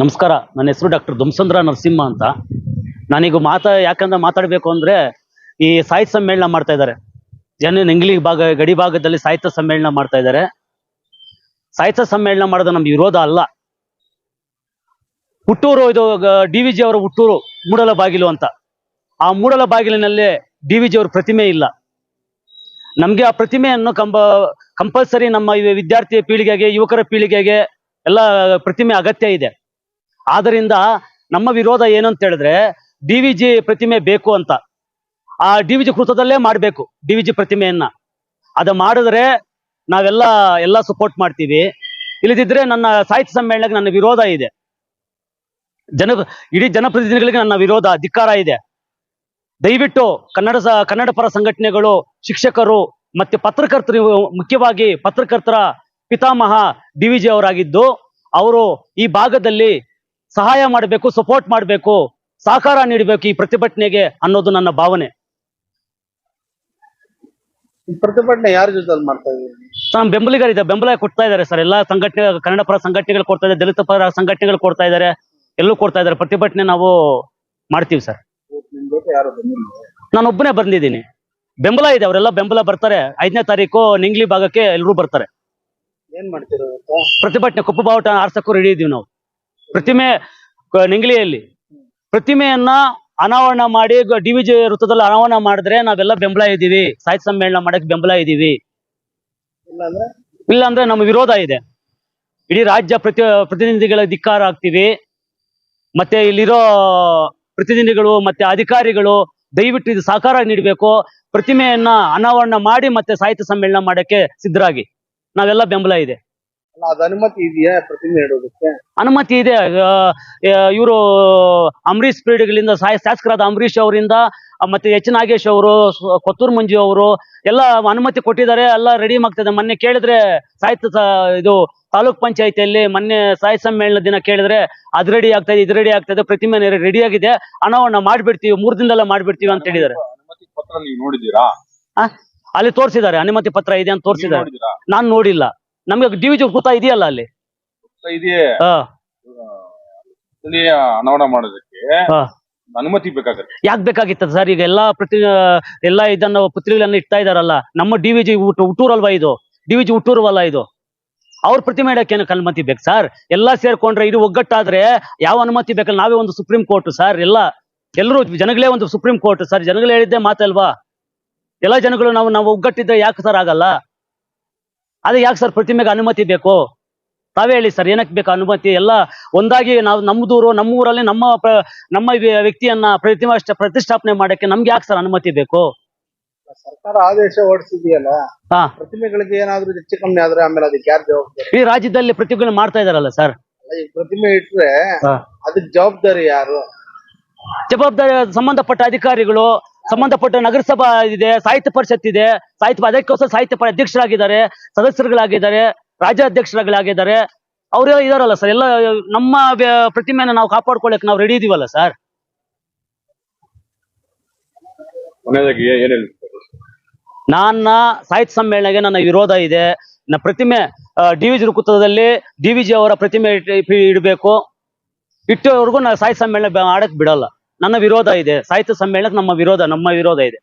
ನಮಸ್ಕಾರ. ನನ್ನ ಹೆಸರು ಡಾಕ್ಟರ್ ದುಮ್ಸಂದ್ರ ನರಸಿಂಹ ಅಂತ. ನಾನೀಗ ಮಾತಾ ಯಾಕಂದ್ರೆ ಮಾತಾಡಬೇಕು ಅಂದ್ರೆ ಈ ಸಾಹಿತ್ಯ ಸಮ್ಮೇಳನ ಮಾಡ್ತಾ ಇದ್ದಾರೆ. ಜನ ನೆಂಗ್ಲಿ ಭಾಗ, ಗಡಿ ಭಾಗದಲ್ಲಿ ಸಾಹಿತ್ಯ ಸಮ್ಮೇಳನ ಮಾಡ್ತಾ ಇದ್ದಾರೆ. ಸಾಹಿತ್ಯ ಸಮ್ಮೇಳನ ಮಾಡೋದು ನಮ್ಗೆ ವಿರೋಧ ಅಲ್ಲ. ಹುಟ್ಟೂರು ಇದು ಡಿ ವಿ ಜಿ ಅವರ ಹುಟ್ಟೂರು ಮೂಡಲ ಬಾಗಿಲು ಅಂತ. ಆ ಮೂಡಲ ಬಾಗಿಲಿನಲ್ಲಿ ಡಿ ವಿ ಜಿ ಅವ್ರ ಪ್ರತಿಮೆ ಇಲ್ಲ. ನಮ್ಗೆ ಆ ಪ್ರತಿಮೆಯನ್ನು ಕಂಬ, ಕಂಪಲ್ಸರಿ ನಮ್ಮ ವಿದ್ಯಾರ್ಥಿ ಪೀಳಿಗೆಗೆ, ಯುವಕರ ಪೀಳಿಗೆಗೆ ಎಲ್ಲ ಪ್ರತಿಮೆ ಅಗತ್ಯ ಇದೆ. ಆದ್ರಿಂದ ನಮ್ಮ ವಿರೋಧ ಏನು ಅಂತ ಹೇಳಿದ್ರೆ ಡಿ ವಿ ಜಿ ಪ್ರತಿಮೆ ಬೇಕು ಅಂತ. ಆ ಡಿ ವಿ ಜಿ ಕೃತದಲ್ಲೇ ಮಾಡಬೇಕು ಡಿ ವಿ ಜಿ ಪ್ರತಿಮೆಯನ್ನ. ಅದು ಮಾಡಿದ್ರೆ ನಾವೆಲ್ಲ, ಎಲ್ಲ ಸಪೋರ್ಟ್ ಮಾಡ್ತೀವಿ. ಇಲ್ಲದಿದ್ರೆ ನನ್ನ ಸಾಹಿತ್ಯ ಸಮ್ಮೇಳನಕ್ಕೆ ನನ್ನ ವಿರೋಧ ಇದೆ. ಜನ ಇಡೀ ಜನಪ್ರತಿನಿಧಿಗಳಿಗೆ ನನ್ನ ವಿರೋಧ, ಧಿಕ್ಕಾರ ಇದೆ. ದಯವಿಟ್ಟು ಕನ್ನಡ ಕನ್ನಡ ಪರ ಸಂಘಟನೆಗಳು, ಶಿಕ್ಷಕರು ಮತ್ತೆ ಪತ್ರಕರ್ತರು, ಮುಖ್ಯವಾಗಿ ಪತ್ರಕರ್ತರ ಪಿತಾಮಹ ಡಿ ವಿ ಜಿ ಅವರಾಗಿದ್ದು, ಅವರು ಈ ಭಾಗದಲ್ಲಿ ಸಹಾಯ ಮಾಡಬೇಕು ಸಪೋರ್ಟ್ ಮಾಡಬೇಕು ಸಹಕಾರ ನೀಡಬೇಕು ಈ ಪ್ರತಿಭಟನೆಗೆ ಅನ್ನೋದು ನನ್ನ ಭಾವನೆ. ಈ ಪ್ರತಿಭಟನೆ ಯಾರ ಜೊತೆ ಮಾಡ್ತಾ ಇದ್ದೀವಿ ನಮ್ಮ ಬೆಂಬಲಿಗರಿದೆ ಬೆಂಬಲ ಕೊಡ್ತಾ ಇದ್ದಾರೆ ಸರ್. ಎಲ್ಲಾ ಸಂಘಟನೆ ಕನ್ನಡ ಪರ ಸಂಘಟನೆಗಳು ಕೊಡ್ತಾ ಇದ್ದಾರೆ ದಲಿತ ಪರ ಸಂಘಟನೆಗಳು ಕೊಡ್ತಾ ಇದ್ದಾರೆ ಎಲ್ಲೂ ಕೊಡ್ತಾ ಇದ್ದಾರೆ. ಪ್ರತಿಭಟನೆ ನಾವು ಮಾಡ್ತೀವಿ ಸರ್. ನಾನೊಬ್ಬನೇ ಬಂದಿದ್ದೀನಿ. ಬೆಂಬಲ ಇದೆ ಅವರೆಲ್ಲ ಬೆಂಬಲ ಬರ್ತಾರೆ. ಐದನೇ ತಾರೀಕು ನಿಂಗ್ಲಿ ಭಾಗಕ್ಕೆ ಎಲ್ಲರೂ ಬರ್ತಾರೆ. ಏನ್ ಮಾಡ್ತೀರಾ ಪ್ರತಿಭಟನೆ ಕಪ್ಪು ಬಾವುಟ ಆರ್ಸಕ್ಕೂ ರೆಡಿ ಇದೀವಿ ನಾವು. ಪ್ರತಿಮೆ ನಿಂಗ್ಲಿಯಲ್ಲಿ. ಪ್ರತಿಮೆಯನ್ನ ಅನಾವರಣ ಮಾಡಿ ಡಿ ವಿ ಜಿ ವೃತ್ತದಲ್ಲಿ ಅನಾವರಣ ಮಾಡಿದ್ರೆ ನಾವೆಲ್ಲ ಬೆಂಬಲ ಇದ್ದೀವಿ. ಸಾಹಿತ್ಯ ಸಮ್ಮೇಳನ ಮಾಡಕ್ ಬೆಂಬಲ ಇದ್ದೀವಿ. ಇಲ್ಲಾಂದ್ರೆ? ಇಲ್ಲ ಅಂದ್ರೆ ನಮ್ಮ ವಿರೋಧ ಇದೆ. ಇಡೀ ರಾಜ್ಯ ಪ್ರತಿ ಪ್ರತಿನಿಧಿಗಳ ಧಿಕ್ಕಾರ ಆಗ್ತೀವಿ. ಮತ್ತೆ ಇಲ್ಲಿರೋ ಪ್ರತಿನಿಧಿಗಳು ಮತ್ತೆ ಅಧಿಕಾರಿಗಳು ದಯವಿಟ್ಟು ಇದು ಸಹಕಾರ ನೀಡಬೇಕು. ಪ್ರತಿಮೆಯನ್ನ ಅನಾವರಣ ಮಾಡಿ ಮತ್ತೆ ಸಾಹಿತ್ಯ ಸಮ್ಮೇಳನ ಮಾಡಕ್ಕೆ ಸಿದ್ಧರಾಗಿ. ನಾವೆಲ್ಲ ಬೆಂಬಲ ಇದೆ. ಅಲ್ಲ ಅದ್ ಅನುಮತಿ ಇದೆಯಾ ಪ್ರತಿಮೆ ಇಡೋದಕ್ಕೆ ಅನುಮತಿ ಇದೆ. ಇವರು ಅಂಬರೀಶ್ ಪೀಡಿಗಳಿಂದ ಸಾಯ ಶಾಸಕರಾದ ಅಂಬರೀಶ್ ಅವರಿಂದ ಮತ್ತೆ ಎಚ್ ನಾಗೇಶ್ ಅವರು ಕೊತ್ತೂರ್ ಮಂಜು ಅವರು ಎಲ್ಲ ಅನುಮತಿ ಕೊಟ್ಟಿದ್ದಾರೆ. ಎಲ್ಲ ರೆಡಿ ಆಗ್ತದೆ ಮೊನ್ನೆ ಕೇಳಿದ್ರೆ ಸಾಹಿತ್ಯ ಇದು ತಾಲೂಕ್ ಪಂಚಾಯತಿಯಲ್ಲಿ ಮೊನ್ನೆ ಸಾಹಿತ್ಯ ಸಮ್ಮೇಳನ ದಿನ ಕೇಳಿದ್ರೆ ಅದ್ ರೆಡಿ ಆಗ್ತದೆ ಇದು ರೆಡಿ ಆಗ್ತದೆ ಪ್ರತಿಮೆ ರೆಡಿ ಆಗಿದೆ. ಹಣವನ್ನ ಮಾಡ್ಬಿಡ್ತೀವಿ ಮೂರ್ ದಿನದಲ್ಲ ಮಾಡ್ಬಿಡ್ತೀವಿ ಅಂತ ಹೇಳಿದ್ದಾರೆ. ಅನುಮತಿ ಪತ್ರ ನೀವು ನೋಡಿದೀರಾ ಅಲ್ಲಿ ತೋರಿಸಿದ್ದಾರೆ. ಅನುಮತಿ ಪತ್ರ ಇದೆ ಅಂತ ತೋರಿಸಿದ್ದಾರೆ. ನಾನು ನಾನ್ ನೋಡಿಲ್ಲ. ನಮ್ಗೆ ಡಿ ವಿ ಜಿ ಕೂತ ಇದೆಯಲ್ಲ ಅಲ್ಲಿ? ಇದೆಯೇ? ಹಾ. ಸ್ಥಳೀಯ ಅನಾವರಣ ಮಾಡೋದಕ್ಕೆ ಹಾ. ಅನುಮತಿ ಬೇಕಾಗುತ್ತೆ. ಯಾಕೆ ಬೇಕಾಗಿತ್ತು ಸರ್? ಈಗ ಎಲ್ಲಾ ಪ್ರತಿ ಎಲ್ಲಾ ಇದನ್ನ ಪುತ್ರಿಗಳನ್ನ ಇಡ್ತಾ ಇದಾರಲ್ಲ ನಮ್ಮ ಡಿ ವಿ ಜಿ ಹುಟ್ಟೂರಲ್ವಾ ಇದು? ಡಿ ವಿ ಜಿ ಹುಟ್ಟೂರವಲ್ಲ ಇದು? ಅವ್ರ ಪ್ರತಿಮೆ ಇಡಕ್ಕೆ ಏನಕ್ಕೆ ಅನುಮತಿ ಬೇಕು ಸರ್? ಎಲ್ಲಾ ಸೇರ್ಕೊಂಡ್ರೆ ಇದು ಒಗ್ಗಟ್ಟಾದ್ರೆ ಯಾವ ಅನುಮತಿ ಬೇಕಲ್ಲ? ನಾವೇ ಒಂದು ಸುಪ್ರೀಂ ಕೋರ್ಟ್ ಸರ್ ಎಲ್ಲ ಎಲ್ಲರೂ ಜನಗಳೇ ಒಂದು ಸುಪ್ರೀಂ ಕೋರ್ಟ್ ಸರ್. ಜನಗಳು ಹೇಳಿದ್ದೆ ಮಾತಲ್ವಾ? ಎಲ್ಲ ಜನಗಳು ನಾವು ನಾವು ಒಗ್ಗಟ್ಟಿದ್ರೆ ಯಾಕೆ ಸರ್ ಆಗಲ್ಲ? ಅದೇ ಯಾಕೆ ಸರ್ ಪ್ರತಿಮೆಗೆ ಅನುಮತಿ ಬೇಕು? ತಾವೇ ಹೇಳಿ ಸರ್ ಏನಕ್ಕೆ ಬೇಕು ಅನುಮತಿ? ಎಲ್ಲ ಒಂದಾಗಿ ನಾವು ನಮ್ಮದೂರು ನಮ್ಮೂರಲ್ಲಿ ನಮ್ಮ ಪ್ರ- ನಮ್ಮ ನಮ್ಮ ವ್ಯಕ್ತಿಯನ್ನ ಪ್ರತಿಮಾ ಪ್ರತಿಷ್ಠಾಪನೆ ಮಾಡಕ್ಕೆ ನಮ್ಗೆ ಯಾಕೆ ಸರ್ ಅನುಮತಿ ಬೇಕು? ಸರ್ಕಾರ ಆದೇಶ ಹೊರಡಿಸಿದೆಯಲ್ಲ ಪ್ರತಿಮೆಗಳಿಗೆ ಏನಾದ್ರೂ ಹೆಚ್ಚು ಕಮ್ಮಿ ಆದ್ರೆ ಆಮೇಲೆ ಅದಕ್ಕೆ ಯಾರು ಜವಾಬ್ದಾರಿ? ಈ ರಾಜ್ಯದಲ್ಲಿ ಪ್ರತಿಭೆಗಳು ಮಾಡ್ತಾ ಇದಾರಲ್ಲ ಸರ್. ಈ ಪ್ರತಿಮೆ ಇಟ್ರೆ ಅದಕ್ಕೆ ಜವಾಬ್ದಾರಿ ಯಾರು? ಜವಾಬ್ದಾರಿ ಸಂಬಂಧಪಟ್ಟ ಅಧಿಕಾರಿಗಳು ಸಂಬಂಧಪಟ್ಟ ನಗರಸಭಾ ಇದೆ ಸಾಹಿತ್ಯ ಪರಿಷತ್ ಇದೆ. ಸಾಹಿತ್ಯ ಅದಕ್ಕೋಸ್ಕರ ಸಾಹಿತ್ಯ ಪರಿ ಅಧ್ಯಕ್ಷರಾಗಿದ್ದಾರೆ ಸದಸ್ಯರುಗಳಾಗಿದ್ದಾರೆ ರಾಜ್ಯಾಧ್ಯಕ್ಷರುಗಳಾಗಿದ್ದಾರೆ. ಅವರೆಲ್ಲ ಇದಾರಲ್ಲ ಸರ್ ಎಲ್ಲ ನಮ್ಮ ಪ್ರತಿಮೆಯನ್ನು ನಾವು ಕಾಪಾಡ್ಕೊಳ್ಳಕ್ಕೆ ನಾವು ರೆಡಿ ಇದೀವಲ್ಲ ಸರ್? ನನ್ನ ಸಾಹಿತ್ಯ ಸಮ್ಮೇಳನಗೆ ನನ್ನ ವಿರೋಧ ಇದೆ. ನನ್ನ ಪ್ರತಿಮೆ ಡಿ ವಿಜಿ ಜಿ ವೃತ್ತದಲ್ಲಿ ಡಿ ವಿಜಿ ಅವರ ಪ್ರತಿಮೆ ಇಡಬೇಕು. ಇಟ್ಟವರೆಗೂ ನಾ ಸಾಹಿತ್ಯ ಸಮ್ಮೇಳನ ಆಡಕ್ ಬಿಡಲ್ಲ. ನನ್ನ ವಿರೋಧ ಇದೆ. ಸಾಹಿತ್ಯ ಸಮ್ಮೇಳನಕ್ಕೆ ನಮ್ಮ ವಿರೋಧ ನಮ್ಮ ವಿರೋಧ ಇದೆ.